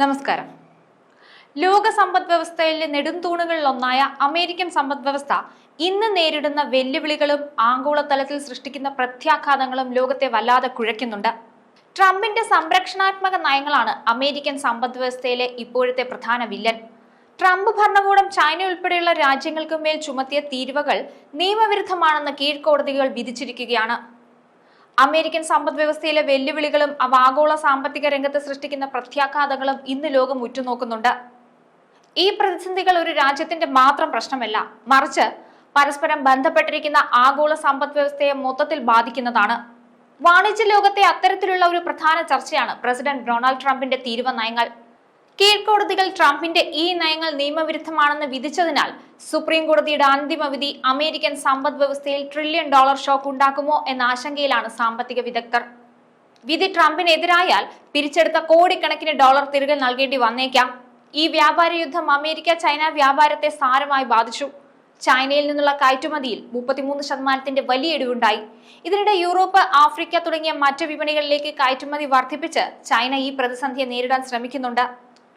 നമസ്കാരം. ലോക സമ്പദ് വ്യവസ്ഥയിലെ നെടുംതൂണുകളിലൊന്നായ അമേരിക്കൻ സമ്പദ് വ്യവസ്ഥ ഇന്ന് നേരിടുന്ന വെല്ലുവിളികളും ആഗോളതലത്തിൽ സൃഷ്ടിക്കുന്ന പ്രത്യാഘാതങ്ങളും ലോകത്തെ വല്ലാതെ കുഴയ്ക്കുന്നുണ്ട്. ട്രംപിന്റെ സംരക്ഷണാത്മക നയങ്ങളാണ് അമേരിക്കൻ സമ്പദ് വ്യവസ്ഥയിലെ ഇപ്പോഴത്തെ പ്രധാന വില്ലൻ. ട്രംപ് ഭരണകൂടം ചൈന ഉൾപ്പെടെയുള്ള രാജ്യങ്ങൾക്ക് മേൽ ചുമത്തിയ തീരുവകൾ നിയമവിരുദ്ധമാണെന്ന് കീഴ്ക്കോടതികൾ വിധിച്ചിരിക്കുകയാണ്. അമേരിക്കൻ സമ്പദ് വ്യവസ്ഥയിലെ വെല്ലുവിളികളും അവ ആഗോള സാമ്പത്തിക രംഗത്ത് സൃഷ്ടിക്കുന്ന പ്രത്യാഘാതങ്ങളും ഇന്ന് ലോകം ഉറ്റുനോക്കുന്നുണ്ട്. ഈ പ്രതിസന്ധികൾ ഒരു രാജ്യത്തിന്റെ മാത്രം പ്രശ്നമല്ല മറിച്ച് പരസ്പരം ബന്ധപ്പെട്ടിരിക്കുന്ന ആഗോള സമ്പദ് വ്യവസ്ഥയെ മൊത്തത്തിൽ ബാധിക്കുന്നതാണ്. വാണിജ്യ ലോകത്തെ അത്തരത്തിലുള്ള ഒരു പ്രധാന ചർച്ചയാണ് പ്രസിഡന്റ് ഡൊണാൾഡ് ട്രംപിന്റെ തീരുവ നയങ്ങൾ. കീഴ്ക്കോടതികൾ ട്രംപിന്റെ ഈ നയങ്ങൾ നിയമവിരുദ്ധമാണെന്ന് വിധിച്ചതിനാൽ സുപ്രീം കോടതിയുടെ അന്തിമ വിധി അമേരിക്കൻ സമ്പദ് വ്യവസ്ഥയിൽ ട്രില്യൺ ഡോളർ ഷോക്ക് ഉണ്ടാക്കുമോ എന്ന ആശങ്കയിലാണ് സാമ്പത്തിക വിദഗ്ധർ. വിധി ട്രംപിനെതിരായാൽ പിരിച്ചെടുത്ത കോടിക്കണക്കിന് ഡോളർ തിരികെ നൽകേണ്ടി വന്നേക്കാം. ഈ വ്യാപാര യുദ്ധം അമേരിക്ക ചൈന വ്യാപാരത്തെ സാരമായി ബാധിച്ചു. ചൈനയിൽ നിന്നുള്ള കയറ്റുമതിയിൽ മുപ്പത്തിമൂന്ന് ശതമാനത്തിന്റെ വലിയ ഇടിവുണ്ടായി. ഇതിനിടെ യൂറോപ്പ് ആഫ്രിക്ക തുടങ്ങിയ മറ്റ് വിപണികളിലേക്ക് കയറ്റുമതി വർദ്ധിപ്പിച്ച് ചൈന ഈ പ്രതിസന്ധിയെ നേരിടാൻ ശ്രമിക്കുന്നുണ്ട്.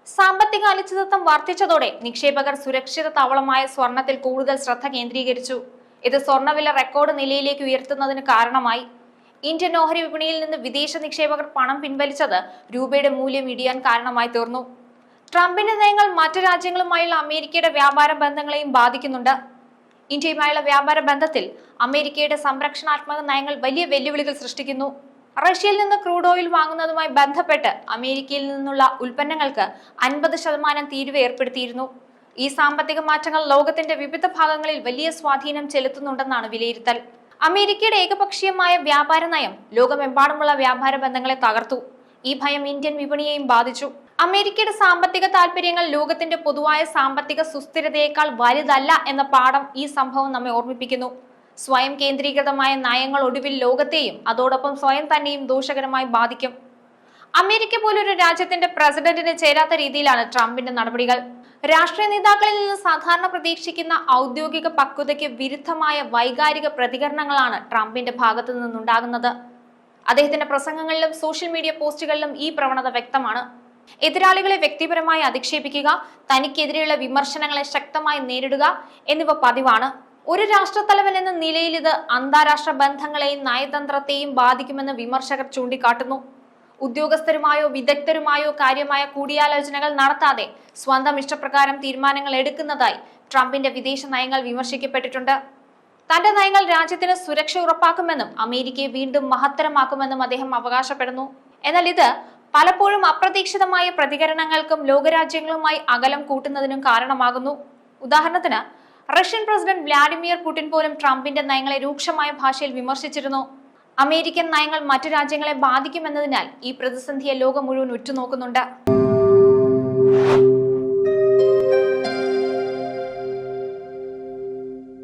സാമ്പത്തിക അനിശ്ചിതത്വം വർദ്ധിച്ചതോടെ നിക്ഷേപകർ സുരക്ഷിത താവളമായ സ്വർണത്തിൽ കൂടുതൽ ശ്രദ്ധ കേന്ദ്രീകരിച്ചു. ഇത് സ്വർണവില റെക്കോർഡ് നിലയിലേക്ക് ഉയർത്തുന്നതിന് കാരണമായി. ഇന്ത്യൻ ഓഹരി വിപണിയിൽ നിന്ന് വിദേശ നിക്ഷേപകർ പണം പിൻവലിച്ചത് രൂപയുടെ മൂല്യം ഇടിയാൻ കാരണമായി തീർന്നു. ട്രംപിന്റെ നയങ്ങൾ മറ്റു രാജ്യങ്ങളുമായുള്ള അമേരിക്കയുടെ വ്യാപാര ബന്ധങ്ങളെയും ബാധിക്കുന്നുണ്ട്. ഇന്ത്യയുമായുള്ള വ്യാപാര ബന്ധത്തിൽ അമേരിക്കയുടെ സംരക്ഷണാത്മക നയങ്ങൾ വലിയ വെല്ലുവിളികൾ സൃഷ്ടിക്കുന്നു. റഷ്യയിൽ നിന്ന് ക്രൂഡ് ഓയിൽ വാങ്ങുന്നതുമായി ബന്ധപ്പെട്ട് അമേരിക്കയിൽ നിന്നുള്ള ഉൽപ്പന്നങ്ങൾക്ക് അൻപത് ശതമാനം തീരുവ ഏർപ്പെടുത്തിയിരുന്നു. ഈ സാമ്പത്തിക മാറ്റങ്ങൾ ലോകത്തിന്റെ വിവിധ ഭാഗങ്ങളിൽ വലിയ സ്വാധീനം ചെലുത്തുന്നുണ്ടെന്നാണ് വിലയിരുത്തൽ. അമേരിക്കയുടെ ഏകപക്ഷീയമായ വ്യാപാര നയം ലോകമെമ്പാടുമുള്ള വ്യാപാര ബന്ധങ്ങളെ തകർത്തു. ഈ ഭയം ഇന്ത്യൻ വിപണിയെയും ബാധിച്ചു. അമേരിക്കയുടെ സാമ്പത്തിക താൽപര്യങ്ങൾ ലോകത്തിന്റെ പൊതുവായ സാമ്പത്തിക സുസ്ഥിരതയേക്കാൾ വലുതല്ല എന്ന പാഠം ഈ സംഭവം നമ്മെ ഓർമ്മിപ്പിക്കുന്നു. സ്വയം കേന്ദ്രീകൃതമായ നയങ്ങൾ ഒടുവിൽ ലോകത്തെയും അതോടൊപ്പം സ്വയം തന്നെയും ദോഷകരമായി ബാധിക്കും. അമേരിക്ക പോലൊരു രാജ്യത്തിന്റെ പ്രസിഡന്റിന് ചേരാത്ത രീതിയിലാണ് ട്രംപിന്റെ നടപടികൾ. രാഷ്ട്രീയ നേതാക്കളിൽ നിന്ന് സാധാരണ പ്രതീക്ഷിക്കുന്ന ഔദ്യോഗിക പക്വതയ്ക്ക് വിരുദ്ധമായ വൈകാരിക പ്രതികരണങ്ങളാണ് ട്രംപിന്റെ ഭാഗത്തു നിന്നുണ്ടാകുന്നത്. അദ്ദേഹത്തിന്റെ പ്രസംഗങ്ങളിലും സോഷ്യൽ മീഡിയ പോസ്റ്റുകളിലും ഈ പ്രവണത വ്യക്തമാണ്. എതിരാളികളെ വ്യക്തിപരമായി അധിക്ഷേപിക്കുക തനിക്കെതിരെയുള്ള വിമർശനങ്ങളെ ശക്തമായി നേരിടുക എന്നിവ പതിവാണ്. ഒരു രാഷ്ട്രത്തലവൻ എന്ന നിലയിൽ ഇത് അന്താരാഷ്ട്ര ബന്ധങ്ങളെയും നയതന്ത്രത്തെയും ബാധിക്കുമെന്ന് വിമർശകർ ചൂണ്ടിക്കാട്ടുന്നു. ഉദ്യോഗസ്ഥരുമായോ വിദഗ്ധരുമായോ കാര്യമായ കൂടിയാലോചനകൾ നടത്താതെ സ്വന്തം ഇഷ്ടപ്രകാരം തീരുമാനങ്ങൾ എടുക്കുന്നതായി ട്രംപിന്റെ വിദേശ നയങ്ങൾ വിമർശിക്കപ്പെട്ടിട്ടുണ്ട്. തന്റെ നയങ്ങൾ രാജ്യത്തിന് സുരക്ഷ ഉറപ്പാക്കുമെന്നും അമേരിക്കയെ വീണ്ടും മഹത്തരമാക്കുമെന്നും അദ്ദേഹം അവകാശപ്പെടുന്നു. എന്നാൽ ഇത് പലപ്പോഴും അപ്രതീക്ഷിതമായ പ്രതികരണങ്ങൾക്കും ലോകരാജ്യങ്ങളുമായി അകലം കൂട്ടുന്നതിനും കാരണമാകുന്നു. ഉദാഹരണത്തിന് റഷ്യൻ പ്രസിഡന്റ് വ്ളാഡിമിർ പുടിൻ പോലും ട്രംപിന്റെ നയങ്ങളെ രൂക്ഷമായ ഭാഷയിൽ വിമർശിച്ചിരുന്നു. അമേരിക്കൻ നയങ്ങൾ മറ്റു രാജ്യങ്ങളെ ബാധിക്കുമെന്നതിനാൽ ഈ പ്രതിസന്ധിയെ ലോകം മുഴുവൻ ഉറ്റുനോക്കുന്നുണ്ട്.